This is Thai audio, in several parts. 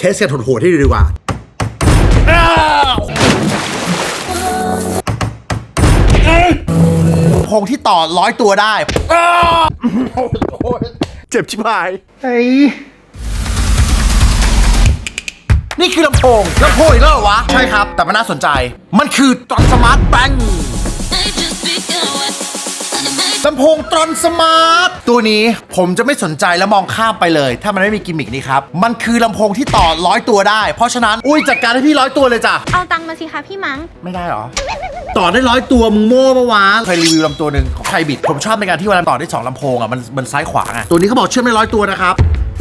เทสกันโหดๆให้ดูดีกว่า พงที่ต่อร้อยตัวได้ เจ็บชิบหาย เฮ้ย นี่คือลำโพงลำโพงอีกแล้วเหรอวะ ใช่ครับ แต่มันน่าสนใจ มันคือตรอนสมาร์ทแบง ลำโพงตรอนสมาร์ทตัวนี้ผมจะไม่สนใจและมองข้ามไปเลย ถ้ามันไม่มีกิมมิกนี้ครับ มันคือลำโพงที่ต่อร้อยตัวได้ เพราะฉะนั้นอุ้ยจัดการให้พี่ร้อยตัวเลยจ้ะ เอาตังค์มาสิคะพี่มัง ไม่ได้เหรอ ต่อได้ร้อยตัวมึงโม่ปะวะเคยรีวิวลำตัวหนึ่งของไคบิดผมชอบในการที่เวลาต่อได้สองลำโพงอะมันมันซ้ายขวาไงตัวนี้เขาบอกเชื่อมได้ร้อยตัวนะครับ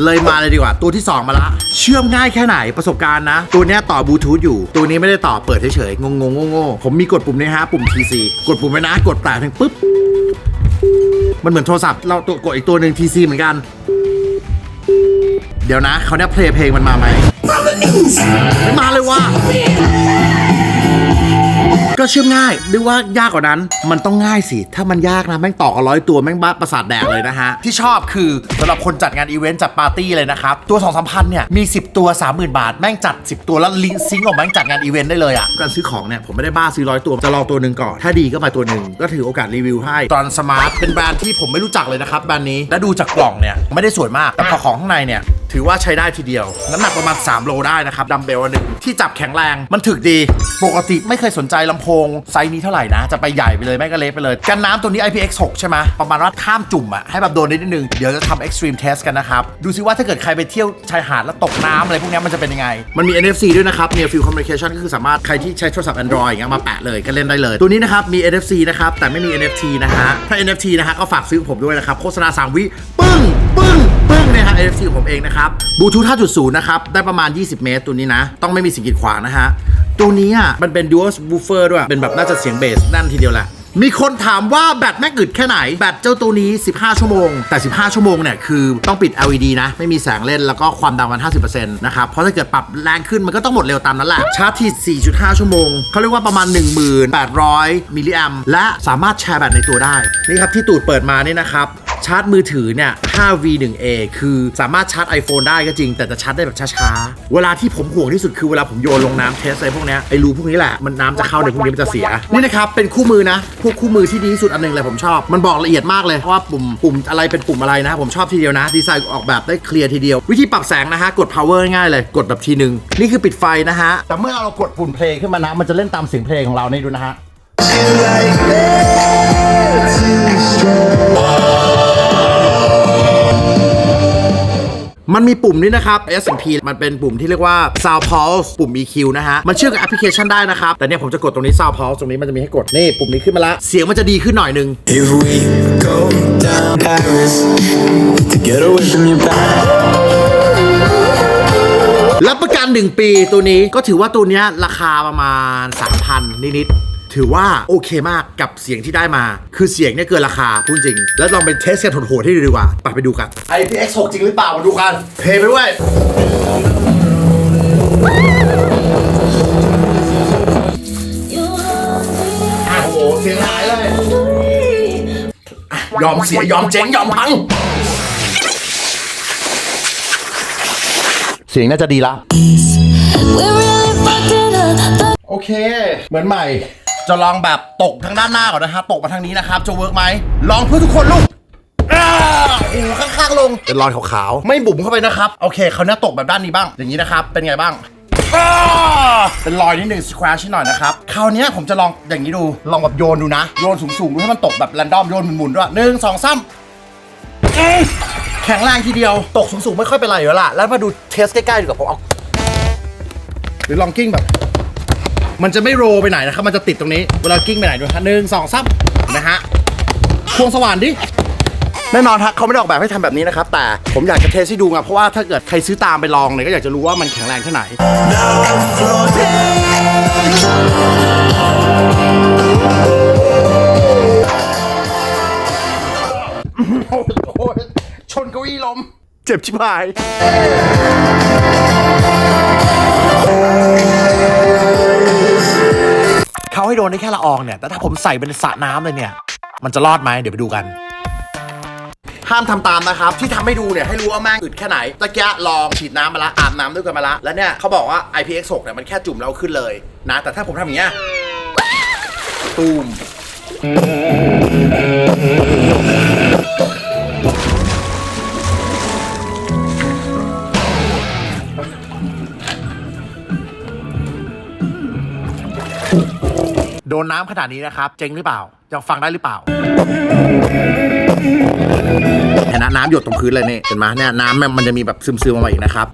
เลยมาเลยดีกว่า ตัวที่ 2 มาละ เชื่อมง่ายแค่ไหนประสบการณ์นะ ตัวเนี้ยต่อบลูทูธอยู่ ตัวนี้ไม่ได้ต่อเปิดเฉยๆงงงๆโง่ๆผมมีกดปุ่มนี้ฮะ ปุ่ม TC กดปุ่มไว้นะ กดแตะถึงปุ๊บ มันเหมือนโทรศัพท์เราตัวกดอีกตัวหนึ่ง TC เหมือนกัน เดี๋ยวนะเขาเนี้ยเพลงเพลงมันมาไหมไม่มาเลยว่ะ ก็เชื่อมง่ายหรือว่ายากกว่านั้น มันต้องง่ายสิ ถ้ามันยากนะแม่งต่อกันร้อยตัวแม่งบ้าประสาทแดกเลยนะฮะ ที่ชอบคือสำหรับคนจัดงานอีเวนต์จัดปาร์ตี้เลยนะครับ ตัว2องสามพันเนี่ยมี 10 ตัว 30,000 บาท แม่งจัด 10 ตัวแล้วลิงซิงก์ออกมาแม่งจัดงานอีเวนต์ได้เลยอะการซื้อของเนี่ยผมไม่ได้บ้าซื้อร้อยตัวจะลองตัวหนึ่งก่อนถ้าดีก็มาตัวหนึ่งก็ถือโอกาสรีวิวให้ตอนสมาร์ทเป็นแบรนด์ที่ผมไม่รู้จักเลยนะครับแบรนด์นี้และดูจากกล่องเนี่ยไม่ได้สวยมากแต่พอของข้างในเนี่ย ถือว่าใช้ได้ทีเดียว น้ำหนักประมาณ 3 โลได้นะครับดัมเบลอันหนึ่งที่จับแข็งแรงมันถึกดี ปกติไม่เคยสนใจลำโพงไซส์นี้เท่าไหร่นะ จะไปใหญ่ไปเลยไม่ก็เล็กไปเลย กันน้ำตัวนี้ IPX6 ใช่ไหมประมาณว่าข้ามจุ่มอะให้แบบโดนนิดนึง เดี๋ยวจะทำ extreme test กันนะครับ ดูซิว่าถ้าเกิดใครไปเที่ยวชายหาดแล้วตกน้ำอะไรพวกนี้มันจะเป็นยังไง มันมี NFC ด้วยนะครับ Near Field Communication ก็คือสามารถใครที่ใช้โทรศัพท์ Android อย่างเงี้ยมาแปะเลยก็เล่นได้เลย ตัวนี้นะครับมี NFC นะครับแต่ไม่มี NFT นะฮะถ้า NFT นะฮะก็ฝากซื้อผมด้วยนะครับโฆษณาสามวิปึ้ง ปึ้งปึ้งเนี่ยฮะ NFC ของผมเองนะครับบลูทูธ5.0 นะครับ ได้ประมาณ 20 เมตรตัวนี้นะ ต้องไม่มีสิ่งกีดขวางนะฮะ ตัวนี้อะมันเป็น dual woofer ด้วย เป็นแบบน่าจะเสียงเบสแน่นทีเดียวแหละมีคนถามว่าแบตแม่งอึดแค่ไหน แบตเจ้าตัวนี้ 15 ชั่วโมง แต่ 15 ชั่วโมงเนี่ย คือต้องปิด LED นะ ไม่มีแสงเล่นแล้วก็ความดังมัน 50%นะครับ เพราะถ้าเกิดปรับแรงขึ้นมันก็ต้องหมดเร็วตามนั้นแหละ ชาร์จที่ 4.5 ชั่วโมง เขาเรียกว่าประมาณ 1800 มิลลิแอมและสามารถแชร์แบตในตัวได้ นี่ครับที่ตูดเปิดมานี่นะครับ ชาร์จมือถือเนี่ย 5V1A คือสามารถชาร์จ iPhone ได้ก็จริง แต่จะชาร์จได้แบบช้าๆ เวลาที่ผมห่วงที่สุดคือเวลาผมโยนลงน้ำเทสอะไรพวกเนี้ยไอ้รูพวกนี้แหละ มันน้ำจะเข้าในพวกนี้มันจะเสีย นี่นะครับ เป็นคู่มือนะ พวกคู่มือที่ดีที่สุดอันหนึงเลยผมชอบ มันบอกละเอียดมากเลยว่าปุ่มปุ่มอะไรเป็นปุ่มอะไรนะ ผมชอบทีเดียวนะ ดีไซน์ออกแบบได้เคลียร์ทีเดียว วิธีปรับแสงนะฮะ กด power ง่ายๆเลย กดแบบทีนึง นี่คือปิดไฟนะฮะ แต่เมื่อเรากดปุ่มเพลงขึ้นมานะ มันจะเล่นตามเสียงเพลงของเรานี่ดูนะฮะ มันมีปุ่มนี้นะครับ S&P มันเป็นปุ่มที่เรียกว่า Sound Pulse ปุ่ม EQ นะฮะ มันเชื่อมกับแอปพลิเคชันได้นะครับ แต่เนี่ยผมจะกดตรงนี้ Sound Pulse ตรงนี้มันจะมีให้กด นี่ปุ่มนี้ขึ้นมาละ เสียงมันจะดีขึ้นหน่อยนึง If we go down Paris to get away from your back. รับประกัน 1 ปีตัวนี้ก็ถือว่าตัวเนี้ยราคาประมาณ 3,000 นิดๆ ถือว่าโอเคมากกับเสียงที่ได้มา คือเสียงเนี่ยเกินราคาพูดจริง แล้วลองไปเทสกันโหดๆให้ดูดีกว่าไปไปดูกัน IPX6 จริงหรือเปล่ามาดูกัน เพลย์ไปด้วยโอ้โหเสียงหายเลยอะยอมเสียยอมเจ๊งยอมพัง เสียงน่าจะดีละ We really fucked it up. โอเค เหมือนใหม่ จะลองแบบตกทางด้านหน้าก่อนนะฮะตกมาทางนี้นะครับ จะเวิร์กไหมลองเพื่อทุกคนลูกอ้าโอ้โหข้างๆลง เป็นรอยขาวๆ ไม่บุ๋มเข้าไปนะครับ โอเคเขาวหน้าตกแบบด้านนี้บ้าง อย่างนี้นะครับ เป็นไงบ้างอ้าเป็นรอยนิดหนึ่งสควชนิดหน่อยนะครับ คราวเนี้ยผมจะลองอย่างนี้ดู ลองแบบโยนดูนะ โยนสูงๆ ดูให้มันตกแบบแรนดอม โยนหมุนๆด้วยหนึ่งสองสามเอ้ยแข็งแรงทีเดียว ตกสูงๆ ไม่ค่อยเป็นไรอยู่แล้วล่ะ แล้วมาดูเทสใกล้ๆดีกว่าผมเอาหรือลองกิ้งแบบ มันจะไม่โรลไปไหนนะครับ มันจะติดตรงนี้ เวลากิ้งไปไหนดูฮะหนึ่งสองสามนะฮะควงสว่านดิ แน่นอนฮะเขาไม่ได้ออกแบบให้ทำแบบนี้นะครับ แต่ผมอยากจะเทสให้ดูไงเพราะว่าถ้าเกิดใครซื้อตามไปลองเนี่ยก็อยากจะรู้ว่ามันแข็งแรงแค่ไหน โอ้ยชนเก้าอี้ล้ม เจ็บชิบหาย เขาให้โดนได้แค่ละอองเนี่ย แต่ถ้าผมใส่เป็นสระน้ำเลยเนี่ย มันจะรอดไหมเดี๋ยวไปดูกัน ห้ามทำตามนะครับ ที่ทำให้ดูเนี่ยให้รู้ว่าแม่งอึดแค่ไหนตะกี้ลองฉีดน้ำมาละอาบน้ำด้วยกันมาละแล้วเนี่ยเขาบอกว่า IPX6 เนี่ยมันแค่จุ่มแล้วขึ้นเลยนะ แต่ถ้าผมทำอย่างเงี้ยตูม โดนน้ำขนาดนี้นะครับ เจ๊งหรือเปล่ายังฟังได้หรือเปล่าเห็นนะน้ำหยดตรงพื้นเลยนี่เห็นไหมเนี่ยน้ำมันมันจะมีแบบซึมๆออกมาอีกนะครับ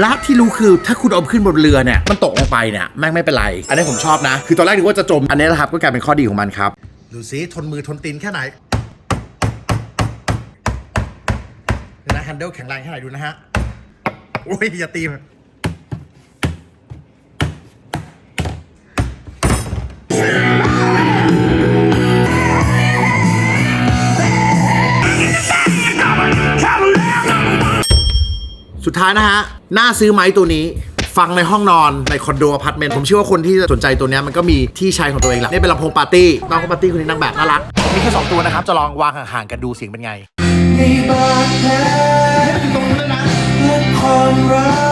และที่รู้คือถ้าคุณเอาขึ้นบนเรือเนี่ยมันตกลงไปเนี่ยแม่งไม่เป็นไร อันนี้ผมชอบนะ คือตอนแรกนึกว่าจะจม อันนี้นะครับก็กลายเป็นข้อดีของมันครับ ดูซิทนมือทนตีนแค่ไหนเดี๋ยวนะฮันเดิลแข็งแรงแค่ไหนดูนะฮะโอ้ยอย่าตีมัน สุดท้ายนะฮะ น่าซื้อไหมตัวนี้ ฟังในห้องนอนในคอนโดอพาร์ตเมนต์ผมเชื่อว่าคนที่สนใจตัวนี้มันก็มีที่ใช้ของตัวเองแหละนี่เป็นลำโพงปาร์ตี้น้องก็ปาร์ตี้คนนี้นางแบบน่ารักมีแค่สองตัวนะครับจะลองวางห่างๆกันดูเสียงเป็นไงตะเกี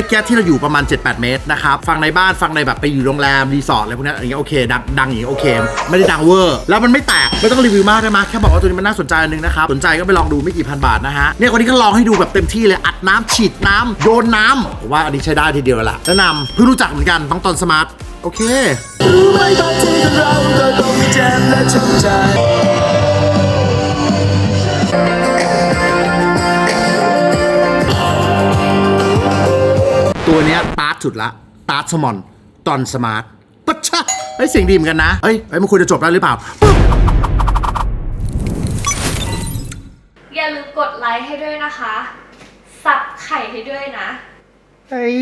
ยบที่เราอยู่ประมาณ 7-8 เมตรนะครับฟังในบ้านฟังในแบบไปอยู่โรงแรมรีสอร์ทอะไรพวกนี้อย่างเงี้ยโอเคดังดังอย่างเงี้ยโอเค ไม่ได้ดังเวอร์ แล้วมันไม่แตกไม่ต้องรีวิวมากได้ไหมแค่บอกว่าตัวนี้มันน่าสนใจนึงนะครับสนใจก็ไปลองดูไม่กี่พันบาทนะฮะเนี่ยวันนี้ก็ลองให้ดูแบบเต็มที่เลยอัดน้ำฉีดน้ำโยนน้ำผมว่าอันนี้ใช้ได้ทีเดียวแหละแนะนำเพิ่งรู้จักเหมือนกันต้องตอนสมาร์ทโอเครู้ไหมบางทีเราก็ต้องเจ็บและเจ็บใจ นี้ยตาร์ทสุดละตาร์ทสมอนตอนสมาร์ทปัชชะเฮ้ยเสียงดีเหมือนกันนะเฮ้ยเฮ้ยมันควรจะจบแล้วหรือเปล่าอย่าลืมกดไลค์ให้ด้วยนะคะ สับไข่ให้ด้วยนะ เฮ้ย